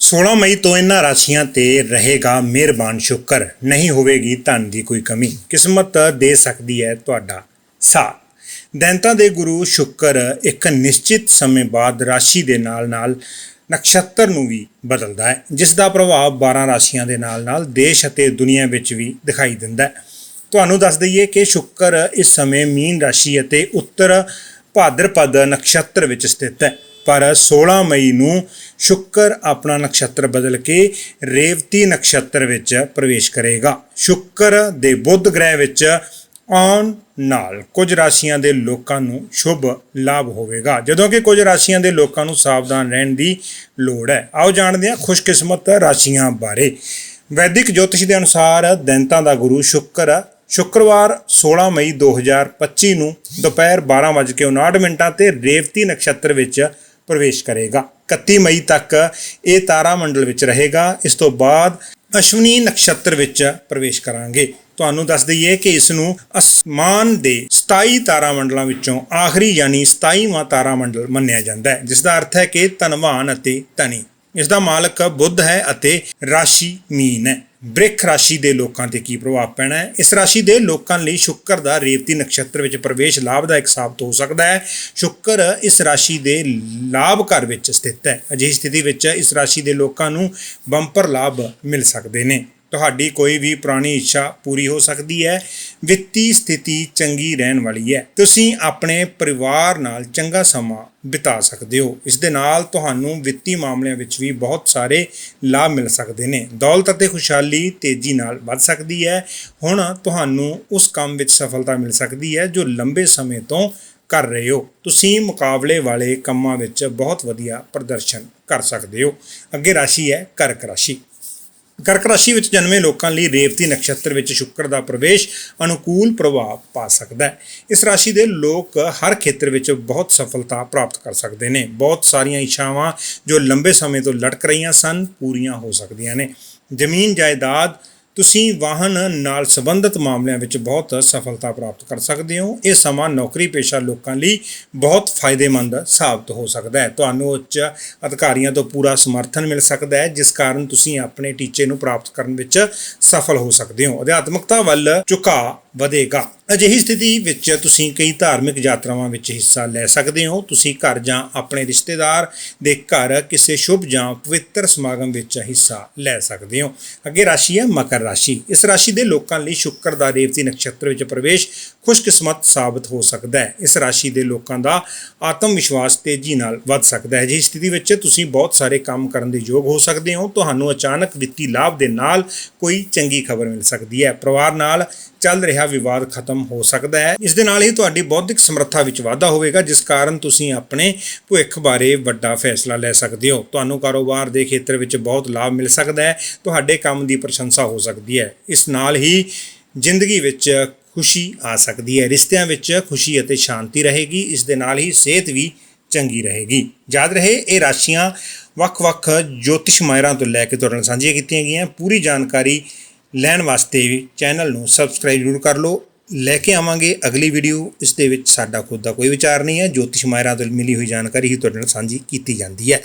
16 ਮਈ ਤੋਂ ਇਹਨਾਂ ਰਾਸ਼ੀਆਂ ਤੇ ਰਹੇਗਾ ਮਿਹਰਬਾਨ ਸ਼ੁਕਰ। ਨਹੀਂ ਹੋਵੇਗੀ ਧਨ ਦੀ ਕੋਈ ਕਮੀ। ਕਿਸਮਤ ਦੇ ਸਕਦੀ ਹੈ ਤੁਹਾਡਾ ਸਾਥ। ਦੈਂਤਾਂ ਦੇ ਗੁਰੂ ਸ਼ੁਕਰ ਇੱਕ ਨਿਸ਼ਚਿਤ ਸਮੇਂ ਬਾਅਦ ਰਾਸ਼ੀ ਦੇ ਨਾਲ-ਨਾਲ ਨਕਸ਼ਤਰ ਨੂੰ ਵੀ ਬਦਲਦਾ ਹੈ, ਜਿਸ ਦਾ ਪ੍ਰਭਾਵ 12 ਰਾਸ਼ੀਆਂ ਦੇ ਨਾਲ-ਨਾਲ ਦੇਸ਼ ਅਤੇ ਦੁਨੀਆ ਵਿੱਚ ਵੀ ਦਿਖਾਈ ਦਿੰਦਾ ਹੈ। ਤੁਹਾਨੂੰ ਦੱਸ ਦਈਏ ਕਿ ਸ਼ੁੱਕਰ ਇਸ ਸਮੇਂ ਮੀਨ ਰਾਸ਼ੀ ਅਤੇ ਉੱਤਰ ਭਾਦਰਪਦ ਨਕਸ਼ਤਰ ਵਿੱਚ ਸਥਿਤ ਹੈ। ਪਰ 16 ਮਈ ਨੂੰ ਸ਼ੁੱਕਰ ਆਪਣਾ ਨਕਸ਼ਤਰ ਬਦਲ ਕੇ ਰੇਵਤੀ ਨਕਸ਼ਤਰ ਵਿੱਚ ਪ੍ਰਵੇਸ਼ ਕਰੇਗਾ। ਸ਼ੁੱਕਰ ਦੇ ਬੁੱਧ ਗ੍ਰਹਿ ਵਿੱਚ ਆਉਣ ਨਾਲ ਕੁਝ ਰਾਸ਼ੀਆਂ ਦੇ ਲੋਕਾਂ ਨੂੰ ਸ਼ੁਭ ਲਾਭ ਹੋਵੇਗਾ। ਜਦੋਂ ਕਿ ਕੁਝ ਰਾਸ਼ੀਆਂ ਦੇ ਲੋਕਾਂ ਨੂੰ ਸਾਵਧਾਨ ਰਹਿਣ ਦੀ ਲੋੜ ਹੈ। ਆਓ ਜਾਣਦੇ ਹਾਂ ਖੁਸ਼ਕਿਸਮਤ ਰਾਸ਼ੀਆਂ ਬਾਰੇ। ਵੈਦਿਕ ਜੋਤਿਸ਼ ਦੇ ਅਨੁਸਾਰ ਦੈਂਤਾਂ ਦਾ ਗੁਰੂ ਸ਼ੁੱਕਰ ਸ਼ੁੱਕਰਵਾਰ 16 ਮਈ 2025 ਨੂੰ ਦੁਪਹਿਰ 12:59 ਮਿੰਟਾਂ ਤੇ ਰੇਵਤੀ ਨਕਸ਼ਤਰ ਵਿੱਚ ਪ੍ਰਵੇਸ਼ ਕਰੇਗਾ। 31 ਮਈ ਤੱਕ ਇਹ ਤਾਰਾ ਮੰਡਲ ਵਿੱਚ ਰਹੇਗਾ। ਇਸ ਤੋਂ ਬਾਅਦ ਅਸ਼ਵਨੀ ਨਕਸ਼ਤਰ ਵਿੱਚ ਪ੍ਰਵੇਸ਼ ਕਰਾਂਗੇ। ਤੁਹਾਨੂੰ ਦੱਸ ਦਈਏ ਕਿ ਇਸ ਨੂੰ ਅਸਮਾਨ ਦੇ 27 ਤਾਰਾ ਮੰਡਲਾਂ ਵਿੱਚੋਂ ਆਖਰੀ ਯਾਨੀ 27ਵਾਂ ਤਾਰਾ ਮੰਡਲ ਮੰਨਿਆ ਜਾਂਦਾ ਹੈ, ਜਿਸ ਦਾ ਅਰਥ ਹੈ ਕਿ ਧਨਵਾਨ ਅਤੇ ਧਨੀ। ਇਸ ਦਾ ਮਾਲਕ ਬੁੱਧ ਹੈ ਅਤੇ ਰਾਸ਼ੀ ਮੀਨ ਹੈ। ਬ੍ਰਿਖ ਰਾਸ਼ੀ ਦੇ ਲੋਕਾਂ ਤੇ ਕੀ ਪ੍ਰਭਾਵ ਪੈਣਾ ਹੈ? ਇਸ ਰਾਸ਼ੀ ਦੇ ਲੋਕਾਂ ਲਈ ਸ਼ੁੱਕਰ ਦਾ ਰੇਵਤੀ ਨਕਸ਼ਤਰ ਵਿੱਚ ਪ੍ਰਵੇਸ਼ ਲਾਭਦਾਇਕ ਸਾਬਤ ਹੋ ਸਕਦਾ ਹੈ। ਸ਼ੁੱਕਰ ਇਸ ਰਾਸ਼ੀ ਦੇ ਲਾਭ ਘਰ ਵਿੱਚ ਸਥਿਤ ਹੈ। ਅਜਿਹੀ ਸਥਿਤੀ ਵਿੱਚ ਇਸ ਰਾਸ਼ੀ ਦੇ ਲੋਕਾਂ ਨੂੰ ਬੰਪਰ ਲਾਭ ਮਿਲ ਸਕਦੇ ਨੇ। ਤੁਹਾਡੀ ਕੋਈ ਵੀ ਪੁਰਾਣੀ ਇੱਛਾ ਪੂਰੀ ਹੋ ਸਕਦੀ ਹੈ, ਵਿੱਤੀ ਸਥਿਤੀ ਚੰਗੀ ਰਹਿਣ ਵਾਲੀ ਹੈ। ਤੁਸੀਂ ਆਪਣੇ ਪਰਿਵਾਰ ਨਾਲ ਚੰਗਾ ਸਮਾਂ ਬਿਤਾ ਸਕਦੇ ਹੋ। ਇਸ ਦੇ ਨਾਲ ਤੁਹਾਨੂੰ ਵਿੱਤੀ ਮਾਮਲਿਆਂ ਵਿੱਚ ਵੀ ਬਹੁਤ ਸਾਰੇ ਲਾਭ ਮਿਲ ਸਕਦੇ ਨੇ। ਦੌਲਤ ਅਤੇ ਖੁਸ਼ਹਾਲੀ ਤੇਜ਼ੀ ਨਾਲ ਵੱਧ ਸਕਦੀ ਹੈ। ਹੁਣ ਤੁਹਾਨੂੰ ਉਸ ਕੰਮ ਵਿੱਚ ਸਫਲਤਾ ਮਿਲ ਸਕਦੀ ਹੈ ਜੋ ਲੰਬੇ ਸਮੇਂ ਤੋਂ ਕਰ ਰਹੇ ਹੋ। ਤੁਸੀਂ ਮੁਕਾਬਲੇ ਵਾਲੇ ਕੰਮਾਂ ਵਿੱਚ ਬਹੁਤ ਵਧੀਆ ਪ੍ਰਦਰਸ਼ਨ ਕਰ ਸਕਦੇ ਹੋ। ਅੱਗੇ ਰਾਸ਼ੀ ਹੈ ਕਰਕ ਰਾਸ਼ੀ। ਕਰਕ ਰਾਸ਼ੀ ਵਿੱਚ ਜਨਮੇ ਲੋਕਾਂ ਲਈ ਰੇਵਤੀ ਨਕਸ਼ਤਰ ਵਿੱਚ ਸ਼ੁੱਕਰ ਦਾ ਪ੍ਰਵੇਸ਼ ਅਨੁਕੂਲ ਪ੍ਰਭਾਵ ਪਾ ਸਕਦਾ ਹੈ। ਇਸ ਰਾਸ਼ੀ ਦੇ ਲੋਕ ਹਰ ਖੇਤਰ ਵਿੱਚ ਬਹੁਤ ਸਫਲਤਾ ਪ੍ਰਾਪਤ ਕਰ ਸਕਦੇ ਨੇ। ਬਹੁਤ ਸਾਰੀਆਂ ਇੱਛਾਵਾਂ ਜੋ ਲੰਬੇ ਸਮੇਂ ਤੋਂ ਲਟਕ ਰਹੀਆਂ ਸਨ, ਪੂਰੀਆਂ ਹੋ ਸਕਦੀਆਂ ਨੇ। ਜ਼ਮੀਨ ਜਾਇਦਾਦ ਤੁਸੀਂ ਵਾਹਨ ਨਾਲ ਸੰਬੰਧਿਤ ਮਾਮਲਿਆਂ ਵਿੱਚ ਬਹੁਤ ਸਫਲਤਾ ਪ੍ਰਾਪਤ ਕਰ ਸਕਦੇ ਹੋ। ਇਹ ਸਮਾਂ ਨੌਕਰੀ ਪੇਸ਼ਾ ਲੋਕਾਂ ਲਈ ਬਹੁਤ ਫਾਇਦੇਮੰਦ ਸਾਬਤ ਹੋ ਸਕਦਾ ਹੈ। ਤੁਹਾਨੂੰ ਉੱਚ ਅਧਿਕਾਰੀਆਂ ਤੋਂ ਪੂਰਾ ਸਮਰਥਨ ਮਿਲ ਸਕਦਾ ਹੈ, ਜਿਸ ਕਾਰਨ ਤੁਸੀਂ ਆਪਣੇ ਟੀਚੇ ਨੂੰ ਪ੍ਰਾਪਤ ਕਰਨ ਵਿੱਚ ਸਫਲ ਹੋ ਸਕਦੇ ਹੋ। ਅਧਿਆਤਮਕਤਾ ਵੱਲ ਝੁਕਾਅ ਵਧੇਗਾ। ਅਜਿਹੀ ਸਥਿਤੀ ਵਿੱਚ ਤੁਸੀਂ ਕਈ ਧਾਰਮਿਕ ਯਾਤਰਾਵਾਂ ਵਿੱਚ ਹਿੱਸਾ ਲੈ ਸਕਦੇ ਹੋ। ਤੁਸੀਂ ਘਰ ਜਾਂ ਆਪਣੇ ਰਿਸ਼ਤੇਦਾਰ ਦੇ ਘਰ ਕਿਸੇ ਸ਼ੁਭ ਜਾਂ ਪਵਿੱਤਰ ਸਮਾਗਮ ਵਿੱਚ ਹਿੱਸਾ ਲੈ ਸਕਦੇ ਹੋ। ਅੱਗੇ ਰਾਸ਼ੀ ਹੈ ਮਕਰ ਰਾਸ਼ੀ। ਇਸ ਰਾਸ਼ੀ ਦੇ ਲੋਕਾਂ ਲਈ ਸ਼ੁੱਕਰ ਦਾ ਰੇਵਤੀ ਨਕਸ਼ਤਰ ਵਿੱਚ ਪ੍ਰਵੇਸ਼ ਖੁਸ਼ਕਿਸਮਤ ਸਾਬਤ ਹੋ ਸਕਦਾ ਹੈ। ਇਸ ਰਾਸ਼ੀ ਦੇ ਲੋਕਾਂ ਦਾ ਆਤਮ ਵਿਸ਼ਵਾਸ ਤੇਜ਼ੀ ਨਾਲ ਵੱਧ ਸਕਦਾ ਹੈ। ਅਜਿਹੀ ਸਥਿਤੀ ਵਿੱਚ ਤੁਸੀਂ ਬਹੁਤ ਸਾਰੇ ਕੰਮ ਕਰਨ ਦੇ ਯੋਗ ਹੋ ਸਕਦੇ ਹੋ। ਤੁਹਾਨੂੰ ਅਚਾਨਕ ਵਿੱਤੀ ਲਾਭ ਦੇ ਨਾਲ ਕੋਈ ਚੰਗੀ ਖਬਰ ਮਿਲ ਸਕਦੀ ਹੈ। ਪਰਿਵਾਰ ਨਾਲ ਚੱਲ ਰਿਹਾ ਵਿਵਾਦ ਖਤਮ ਹੋ ਸਕਦਾ ਹੈ। ਇਸ ਦੇ ਨਾਲ ਹੀ ਤੁਹਾਡੀ ਬੌਧਿਕ ਸਮਰੱਥਾ ਵਿੱਚ ਵਾਧਾ ਹੋਵੇਗਾ, ਜਿਸ ਕਾਰਨ ਤੁਸੀਂ ਆਪਣੇ ਭਵਿੱਖ ਬਾਰੇ ਵੱਡਾ ਫੈਸਲਾ ਲੈ ਸਕਦੇ ਹੋ। ਤੁਹਾਨੂੰ ਕਾਰੋਬਾਰ ਦੇ ਖੇਤਰ ਵਿੱਚ ਬਹੁਤ ਲਾਭ ਮਿਲ ਸਕਦਾ ਹੈ, ਤੁਹਾਡੇ ਕੰਮ ਦੀ ਪ੍ਰਸ਼ੰਸਾ ਹੋ ਸਕਦੀ ਹੈ। ਇਸ ਨਾਲ ਹੀ ਜ਼ਿੰਦਗੀ ਵਿੱਚ ਖੁਸ਼ੀ ਆ ਸਕਦੀ ਹੈ, ਰਿਸ਼ਤਿਆਂ ਵਿੱਚ ਖੁਸ਼ੀ ਅਤੇ ਸ਼ਾਂਤੀ ਰਹੇਗੀ, ਇਸ ਦੇ ਨਾਲ ਹੀ ਸਿਹਤ ਵੀ ਚੰਗੀ ਰਹੇਗੀ। ਯਾਦ ਰਹੇ, ਇਹ ਰਾਸ਼ੀਆਂ ਵੱਖ-ਵੱਖ ਜੋਤਿਸ਼ ਮਾਹਿਰਾਂ ਤੋਂ ਲੈ ਕੇ ਤੁਹਾਡੇ ਨਾਲ ਸਾਂਝੀਆਂ ਕੀਤੀਆਂ ਗਈਆਂ। ਪੂਰੀ ਜਾਣਕਾਰੀ ਲੈਣ ਵਾਸਤੇ ਵੀ ਚੈਨਲ ਨੂੰ ਸਬਸਕ੍ਰਾਈਬ ਜ਼ਰੂਰ ਕਰ ਲਓ। ਲੈ ਕੇ ਆਵਾਂਗੇ ਅਗਲੀ ਵੀਡੀਓ। ਇਸ ਦੇ ਵਿੱਚ ਸਾਡਾ ਖੁਦ ਦਾ ਕੋਈ ਵਿਚਾਰ ਨਹੀਂ ਹੈ। ਜੋਤਿਸ਼ ਮਾਹਿਰਾਂ ਤੋਂ ਮਿਲੀ ਹੋਈ ਜਾਣਕਾਰੀ ਹੀ ਤੁਹਾਡੇ ਨਾਲ ਸਾਂਝੀ ਕੀਤੀ ਜਾਂਦੀ ਹੈ।